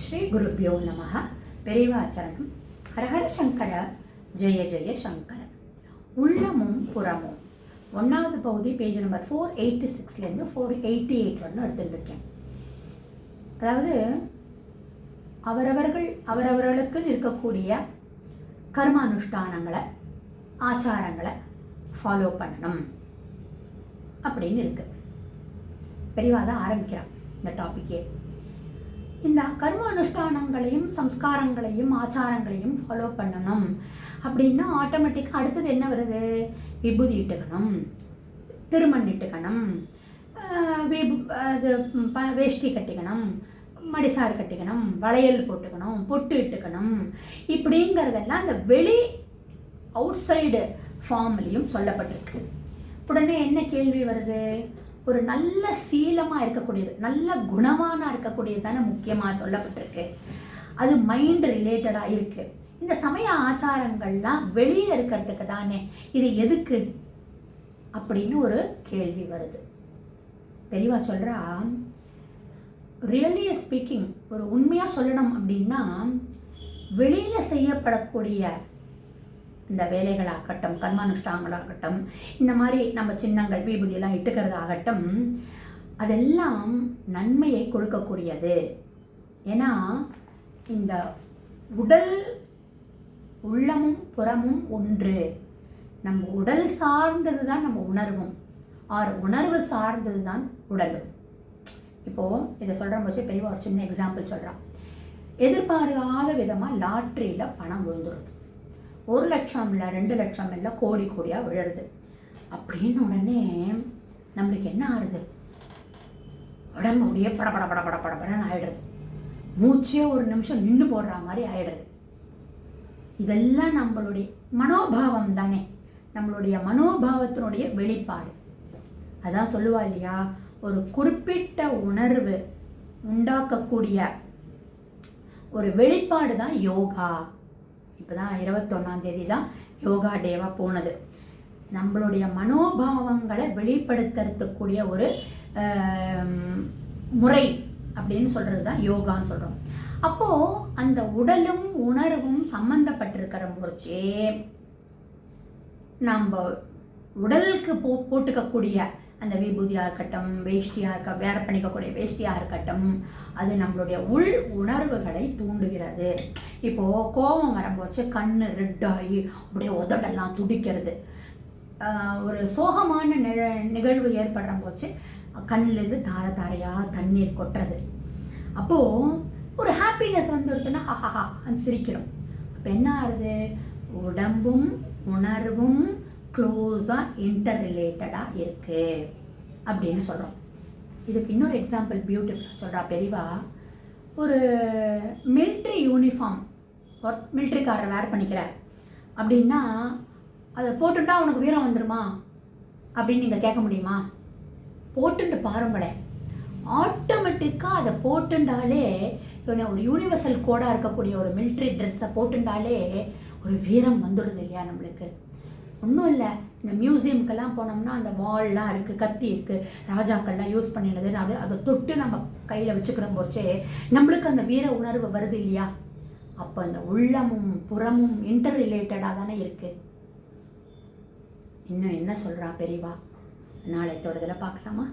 ஸ்ரீ குருப்பியோ நம பெரியவாச்சரணம் ஹரஹர சங்கர ஜெய ஜெய சங்கர. உள்ளமும் புறமும். ஒன்றாவது பகுதி பேஜ் நம்பர் ஃபோர் எயிட்டி சிக்ஸ்லேருந்து ஃபோர் எயிட்டி எயிட் வரலும் எடுத்துருக்கேன் அதாவது அவரவர்கள் அவரவர்களுக்கு இருக்கக்கூடிய கர்மானுஷ்டானங்களை ஆச்சாரங்களை ஃபாலோ பண்ணணும் அப்படின்னு இருக்குது பெரியவாக தான் ஆரம்பிக்கிறான் இந்த டாப்பிக்கே இந்த கர்ம அனுஷ்டானங்களையும் சம்ஸ்காரங்களையும் ஆச்சாரங்களையும் ஃபாலோ பண்ணணும். அப்படின்னா ஆட்டோமேட்டிக்காக அடுத்தது என்ன வருது? விபூதி இட்டுக்கணும். திருமண் இட்டுக்கணும். விபு அது ப வேஷ்டி கட்டிக்கணும். மடிசாறு கட்டிக்கணும். வளையல் போட்டுக்கணும். பொட்டு இட்டுக்கணும். இப்படிங்கிறதெல்லாம் அந்த வெளி அவுட் சைடு ஃபார்ம்லேயும் சொல்லப்பட்டிருக்கு. உடனே என்ன கேள்வி வருது? ஒரு நல்ல சீலமாக இருக்கக்கூடியது நல்ல குணவானா இருக்கக்கூடியது தானே முக்கியமாக சொல்லப்பட்டிருக்கு. அது மைண்ட் ரிலேட்டடாக இருக்குது இந்த சமய ஆச்சாரங்கள்லாம் வெளியில் இருக்கிறதுக்கு தானே. இது எதுக்கு? அப்படின்னு ஒரு கேள்வி வருது. பெரியவா சொல்கிறா ரியலி ஸ்பீக்கிங் ஒரு உண்மையாக சொல்லணும் அப்படின்னா வெளியில் செய்யப்படக்கூடிய இந்த வேலைகளாகட்டும் கர்மானுஷ்டாங்களாகட்டும் இந்த மாதிரி நம்ம சின்னங்கள் விபூதியெல்லாம் இட்டுக்கிறதாகட்டும் அதெல்லாம் நன்மையை கொடுக்கக்கூடியது. ஏன்னா இந்த உடல் உள்ளமும் புறமும் ஒன்று. நம்ம உடல் சார்ந்தது தான் நம்ம உணர்வும். ஆர் உணர்வு சார்ந்தது தான் உடலும். இப்போது இதை சொல்கிற போச்சு பெரியவா ஒரு சின்ன எக்ஸாம்பிள் சொல்கிறான் எதிர்பாராத விதமாக லாட்ரியில் பணம் விழுந்துடுது ஒரு லட்சம் இல்லை ரெண்டு லட்சம் இல்லை கோடி கோடியாக விழுறது. அப்படின்னு உடனே நம்மளுக்கு என்ன ஆறுது? உடம்பு அப்படியே பட பட பட பட படபடன்னு ஆயிடுறது. மூச்சே ஒரு நிமிஷம் நின்று போடுற மாதிரி ஆயிடுறது. இதெல்லாம் நம்மளுடைய மனோபாவம் தானே. நம்மளுடைய மனோபாவத்தினுடைய வெளிப்பாடு. அதான் சொல்லுவா இல்லையா? ஒரு குறிப்பிட்ட உணர்வு உண்டாக்கக்கூடிய ஒரு வெளிப்பாடு தான் யோகா. இப்போ தான் இருபத்தொன்னாம் தேதி தான் யோகா டேவாக போனது. நம்மளுடைய மனோபாவங்களை வெளிப்படுத்துறதுக்கூடிய ஒரு முறை அப்படின்னு சொல்கிறது தான் யோகான்னு சொல்கிறோம் அப்போது அந்த உடலும் உணர்வும் சம்மந்தப்பட்டிருக்கிற போச்சே நம்ம உடலுக்கு போ போட்டுக்கக்கூடிய அந்த விபூதியாக இருக்கட்டும் வேஷ்டியாக இருக்க வேற பண்ணிக்கக்கூடிய வேஷ்டியாக இருக்கட்டும் அது நம்மளுடைய உள் உணர்வுகளை தூண்டுகிறது. இப்போது கோபம் வரும்போது கண் ரெட்டாகி அப்படியே உதடெல்லாம் துடிக்கிறது. ஒரு சோகமான நிழ நிகழ்வு ஏற்படுற போச்சு கண்ணிலேருந்து தார தாரையாக தண்ணீர் கொட்டுறது. அப்போது ஒரு ஹாப்பினஸ் வந்துடுதுன்னா ஹஹஹா சிரிக்கிறோம். அப்போ என்ன ஆகுது? உடம்பும் உணர்வும் க்ளோஸாக இன்டர் ரிலேட்டடாக இருக்குது அப்படின்னு சொல்கிறோம் இதுக்கு இன்னொரு எக்ஸாம்பிள் பியூட்டிஃபுல்லாக சொல்கிறா பெரிவா. ஒரு மில்ட்ரி யூனிஃபார்ம் ஒர்க் மிலிட்ரிக்காரர் வேர் பண்ணிக்கிறார் அப்படின்னா அதை போட்டுட்டா உனக்கு வீரம் வந்துடுமா அப்படின்னு நீங்கள் கேட்க முடியுமா? போட்டுண்டு பாருங்களேன். ஆட்டோமேட்டிக்காக அதை போட்டுண்டாலே ஒரு யூனிவர்சல் கோடாக இருக்கக்கூடிய ஒரு மிலிட்ரி ட்ரெஸ்ஸை போட்டுண்டாலே ஒரு வீரம் வந்துடுது இல்லையா நம்மளுக்கு? ஒன்றும் இல்லை. இந்த மியூசியம்க்கெல்லாம் போனோம்னா அந்த வால்லாம் இருக்குது கத்தி இருக்குது ராஜாக்கள்லாம் யூஸ் பண்ணினது. அது அதை தொட்டு நம்ம கையில் வச்சுக்கிற போச்சே நம்மளுக்கு அந்த வீர உணர்வு வருது இல்லையா? அப்போ அந்த உள்ளமும் புறமும் இன்டர் ரிலேட்டடாக தானே இருக்குது இன்னும் என்ன சொல்கிறா பெரியவா? நாளை தொடர்தில் பார்க்கலாமா?